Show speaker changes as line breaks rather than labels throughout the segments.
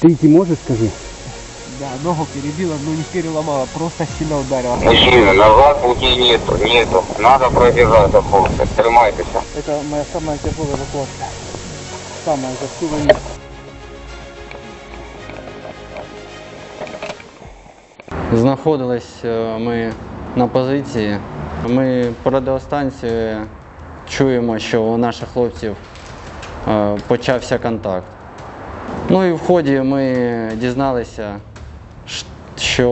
Ты идти можешь, скажи?
Да, ногу перебила, но не переломала, просто сильно ударила.
Мужчина, назад пути нету, нету. Надо пробежать, хлопцы. Тримайтеся.
Это моя самая тяжелая эвакуация. Самая за всю войну.
Знаходились е, ми на позиції. Ми по радіостанції чуємо, що у наших хлопців е, почався контакт. Ну і в ході ми дізналися, що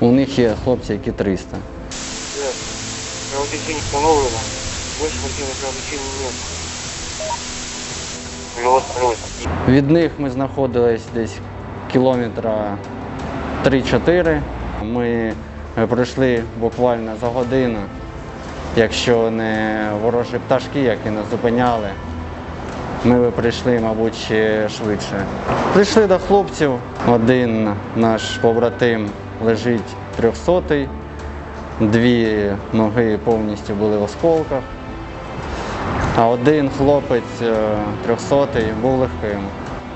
у них є хлопці, які 300.
Кровотечение установлено. Больше мотива кровотечения нет.
Від них ми знаходились десь кілометра 3-4. Ми е, пройшли буквально за годину, якщо не ворожі пташки, які нас зупиняли. Ми би прийшли, мабуть, ще швидше. Прийшли до хлопців. Один наш побратим лежить трьохсотий, дві ноги повністю були в осколках. А один хлопець е, трьохсотий був легким.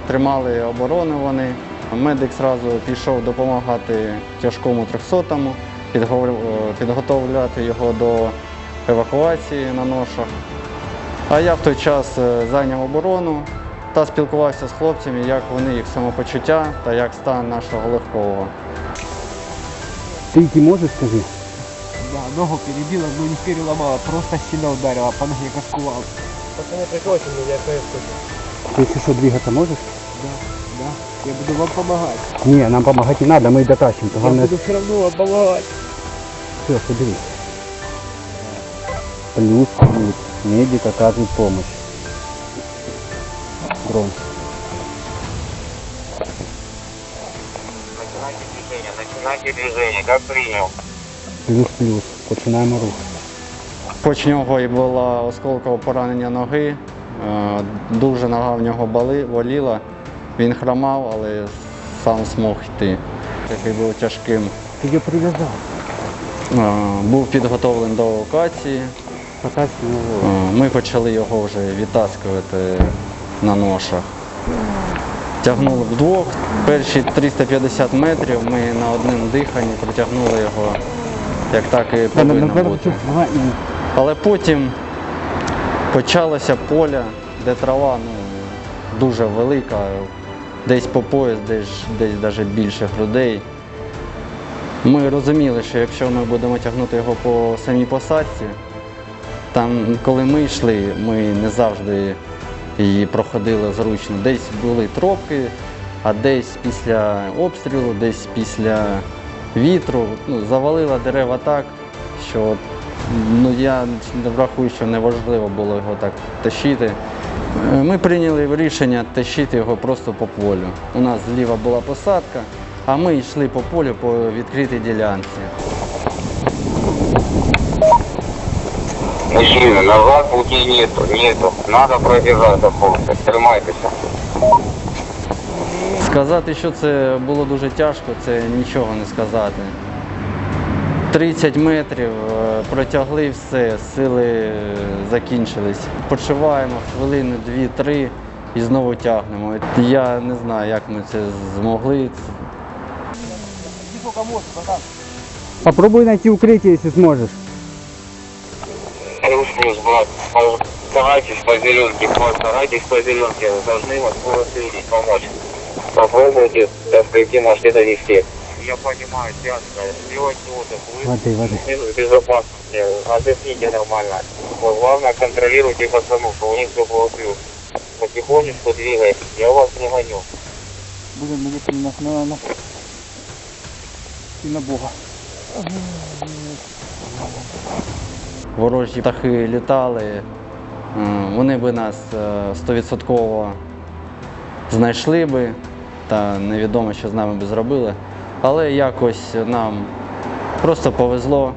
Тримали оборону вони. Медик одразу пішов допомагати тяжкому трьохсотому, е, підготовляти його до евакуації на ношах. А я в той час е, зайняв оборону та спілкувався з хлопцями, як вони їх самопочуття та як стан нашого легкого.
Ты идти можешь, скажи?
Да, ногу перебила, но не переломала, просто сильно ударила, по ноге как кувал. Пацаны, приходите мне, я
Ты если что, двигаться можешь?
Да, да, я буду вам помогать.
Не, нам помогать не надо, мы дотащим.
Я
Главное,
буду все равно вам помогать.
все, собери. Плюс, плюс. Медик оказывает помощь. Громко.
Начинайте движение, начинайте движение. Как принял?
Плюс, плюс. Починаємо рух.
Хоч в нього і було осколкове поранення ноги, е, дуже нога в нього боли, боліла. Він хромав, але сам змог йти. Який був тяжким.
Ты ее привязал.
Е, Був підготовлений до евакуації. Е, Ми почали його вже відтаскувати на ношах. Тягнули вдвох. Перші 350 метрів ми на одному диханні протягнули його, як так і повинно бути. Але потім почалося поля, де трава ну, дуже велика, десь по пояс, десь, десь навіть більше грудей. Ми розуміли, що якщо ми будемо тягнути його по самій посадці, там, коли ми йшли, ми не завжди її проходили зручно. Десь були тропки, а десь після обстрілу, десь після вітру ну, завалила дерева так, що ну, я врахую, що неважливо було його так тащити. Е, Ми прийняли рішення тащити його просто по полю. У нас зліва була посадка, а ми йшли по полю по відкритій ділянці.
Мужчина, назад пути нету, нету. Надо пробежать, хлопцы. Тримайтеся.
Сказати, що це було дуже тяжко, це нічого не сказати. 30 метрів е, протягли все, сили е, закінчились. Почуваємо хвилину, дві-три і знову тягнемо. Я не знаю, як ми це змогли.
Попробуй найти укрытие, если сможешь.
Старайтесь по зеленке, старайтесь по зеленке. Должны вас голос видеть, помочь. Попробуйте, так прийти, можете довести. Я понимаю, тяжко. Сделайте отдых. Вы
Воды, воды.
в безопасности. Отдохните нормально. Вот, главное, контролируйте пацанов, что у них все было плюс. Потихонечку двигайтесь. Я вас не гоню.
Будем надеяться на, на, на, и на Бога.
Ворожі птахи літали, е, вони би нас е, стовідсотково знайшли би, та невідомо, що з нами би зробили. Але якось нам просто повезло.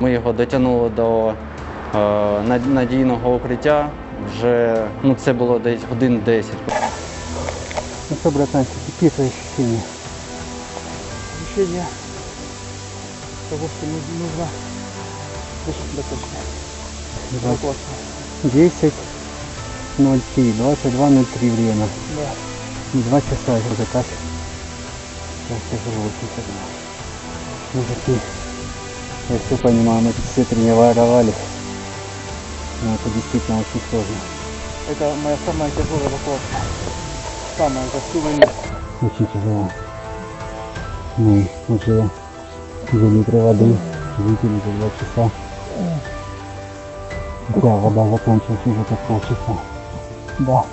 Ми його дотягнули до е, надійного укриття. Вже ну, це було десь годин 10.
Ну что, братанчик, какие твои ощущения?
Ощущение того, что нужно, нужно сосредоточиться.
Да. 10.03, 22.03 время.
Да.
Два часа уже так. Сейчас тяжело сейчас. Мужики, я все понимаю, мы тут все тренировались. Но это действительно очень сложно.
Это моя самая тяжелая эвакуация. Самая за всю войну.
Очень тяжело. Мы уже две литра воды выпили за два часа. Да, вода закончилась уже как полчаса. Да.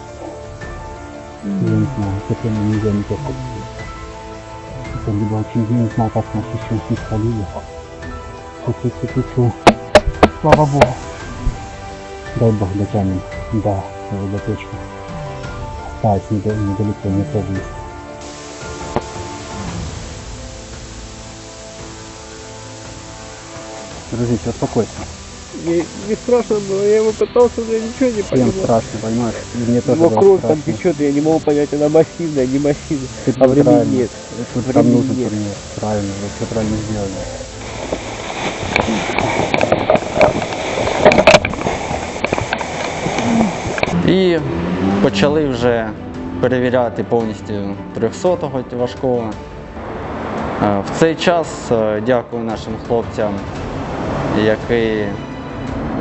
Я не знаю, этим нельзя никак. Это либо очень я не знаю, как нас еще не сходили. Фу-фу-фу-фу. Слава Богу. Дай Бог дотянем. Да, до точки. Осталось недал- недалеко, не близко. Дружище, успокойся.
Мне не страшно было, я его пытался, но я ничего не
Всем
понимал.
страшно, понимаешь? И мне тоже
Его
было
кровь там
страшно.
течет, я не могу понять, она массивная, не массивная.
Ты
А времени
правильно.
нет.
Тут там
Времени
нужен
нет.
турнир. Правильно, вы все правильно сделали.
І почали вже перевіряти повністю 300-го важкого. Е, В цей час е, дякую нашим хлопцям, які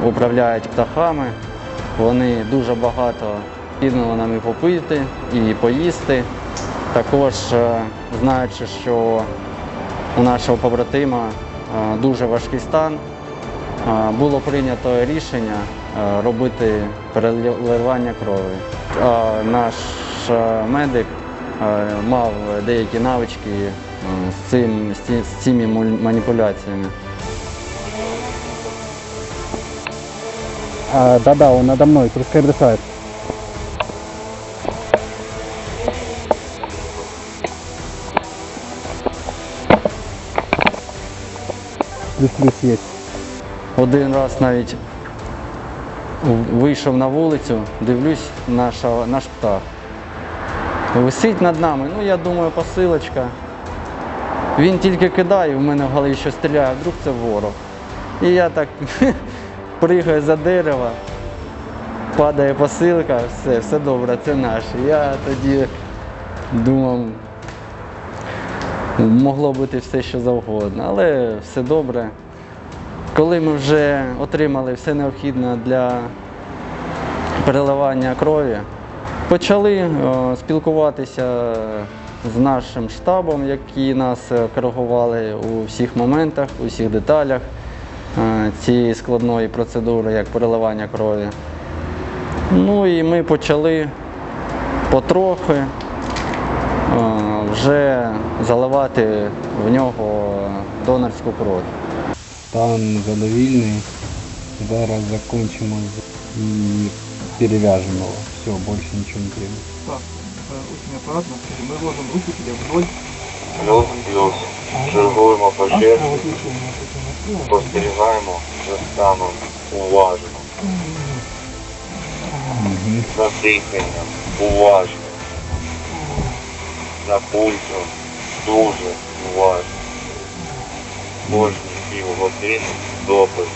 управляють птахами. Вони дуже багато кинули нам і попити, і поїсти. Також е, знаючи, що у нашого побратима е, дуже важкий стан, Е, було прийнято рішення робити переливання крові. Наш медик мав деякі навички з цими маніпуляціями.
Да-да, он надо мной, пускай бросает. Плюс-плюс есть.
Один раз навіть вийшов на вулицю, дивлюсь, наша, наш птах. Висить над нами, ну я думаю, посилочка. Він тільки кидає, в мене в голові що стріляє, а вдруг це ворог. І я так пригаю за дерево, падає посилка, все, все добре, це наш. Я тоді думав, могло бути все що завгодно, але все добре. Коли ми вже отримали все необхідне для переливання крові, почали е, спілкуватися з нашим штабом, які нас е, коригували у всіх моментах, у всіх деталях цієї складної процедури, як переливання крові. Ну і ми почали потрохи е, вже заливати в нього донорську кров.
Стан задовільний. Зараз закончимо з- і перевяжемо. Все, більше нічого не треба.
Так, это очень аккуратно. Скажи, мы руки тебе вдоль.
Плюс, плюс. Чергуємо по черзі, спостерігаємо за станом уважно. За диханням уважно. За пульсом дуже уважно. Кожні півгодини допит.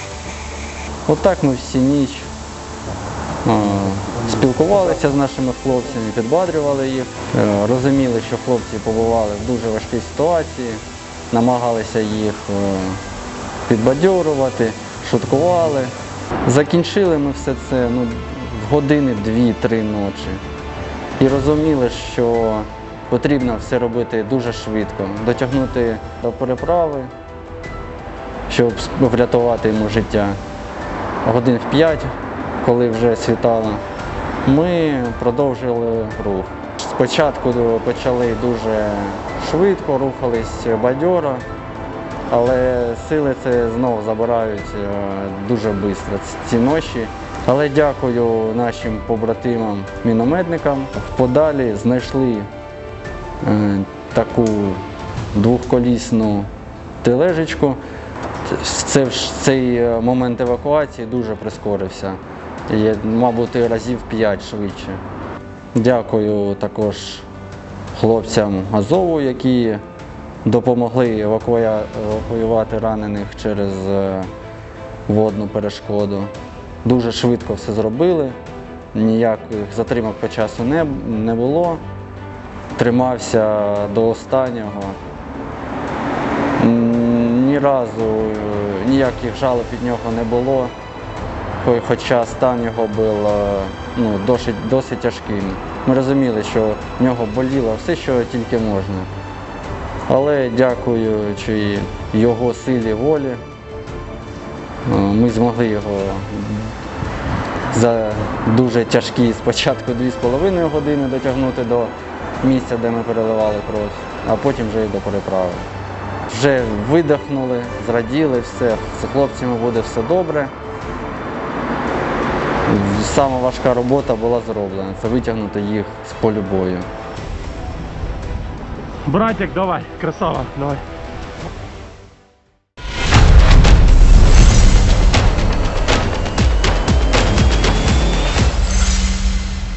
Отак ми всі ніч спілкувалися з нашими хлопцями, підбадрювали їх, е, розуміли, що хлопці побували в дуже важкій ситуації, намагалися їх е, підбадьорувати, шуткували. Закінчили ми все це ну, в години дві-три ночі. І розуміли, що потрібно все робити дуже швидко, дотягнути до переправи, щоб врятувати йому життя годин в 5, коли вже світало, ми продовжили рух. Спочатку почали дуже швидко, рухались бадьоро, але сили це знову забирають е, дуже швидко ці ночі. Але дякую нашим побратимам мінометникам. Подалі знайшли е, таку двохколісну тележечку. Цей е, момент евакуації дуже прискорився. Мабуть, разів 5 швидше. Дякую також хлопцям Азову, які допомогли евакуювати ранених через е, водну перешкоду. Дуже швидко все зробили, ніяких затримок по часу не, було. тримався до останнього. Ні разу е, ніяких жалоб від нього не було, хоча стан його був е, ну, досить, досить тяжким. Ми розуміли, що в нього боліло все, що тільки можна. Але дякуючи його силі волі, е, ми змогли його за дуже тяжкі спочатку 2,5 години дотягнути до місця, де ми переливали кров, а потім вже й до переправи. Вже видихнули, зраділи, все, з хлопцями буде все добре. Сама важка робота була зроблена це витягнути їх з полю бою.
Братик, давай, красава, давай.